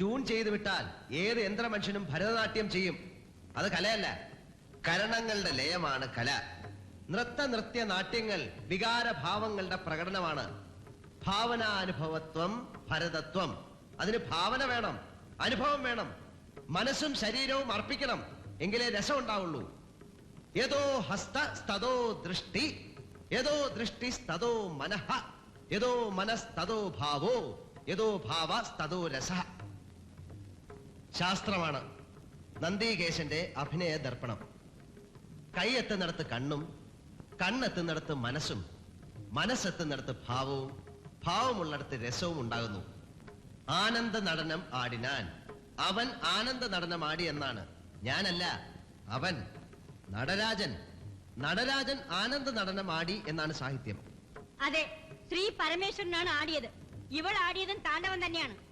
Tune ചെയ്ത് വിട്ടാൽ ഏത് യന്ത്ര മനുഷ്യനും ഭരതനാട്യം ചെയ്യും. അത് കലയല്ല. കരണങ്ങളുടെ ലയമാണ് കല. നൃത്ത നൃത്യ നാട്യങ്ങൾ വികാരഭാവങ്ങളുടെ പ്രകടനമാണ്. ഭാവനാനുഭവത്വം ഭരതത്വം. അതിന് ഭാവന വേണം അനുഭവം വേണം. മനസ്സും ശരീരവും അർപ്പിക്കണം എങ്കിലേ രസം ഉണ്ടാവുള്ളൂ ഏതോ ഹസ്ത സ്തതോ ദൃഷ്ടി ഏതോ ദൃഷ്ടി സ്തതോ മനഃ ഏതോ മനസ്തതോ ഭാവോ ഏതോ ഭാവ സ്തതോ രസ. ശാസ്ത്രമാണ്. നന്ദികേശന്റെ അഭിനയ ദർപ്പണം. കൈയെത്തുന്നിടത്ത് കണ്ണും കണ്ണെത്തുന്നിടത്ത് മനസ്സും മനസ്സെത്തുന്നിടത്ത് ഭാവവും ഭാവമുള്ളിടത്ത് രസവും ഉണ്ടാകുന്നു. ആനന്ദ നടനം ആടിനാൻ. അവൻ ആനന്ദ നടനം ആടി എന്നാണ്. ഞാനല്ല അവൻ. നടരാജൻ. നടരാജൻ ആനന്ദ നടനം ആടി എന്നാണ് സാഹിത്യം. അതെ ശ്രീ പരമേശ്വരനാണ് ആടിയത്. ഇവൾ ആടിയതും താണ്ഡവൻ തന്നെയാണ്.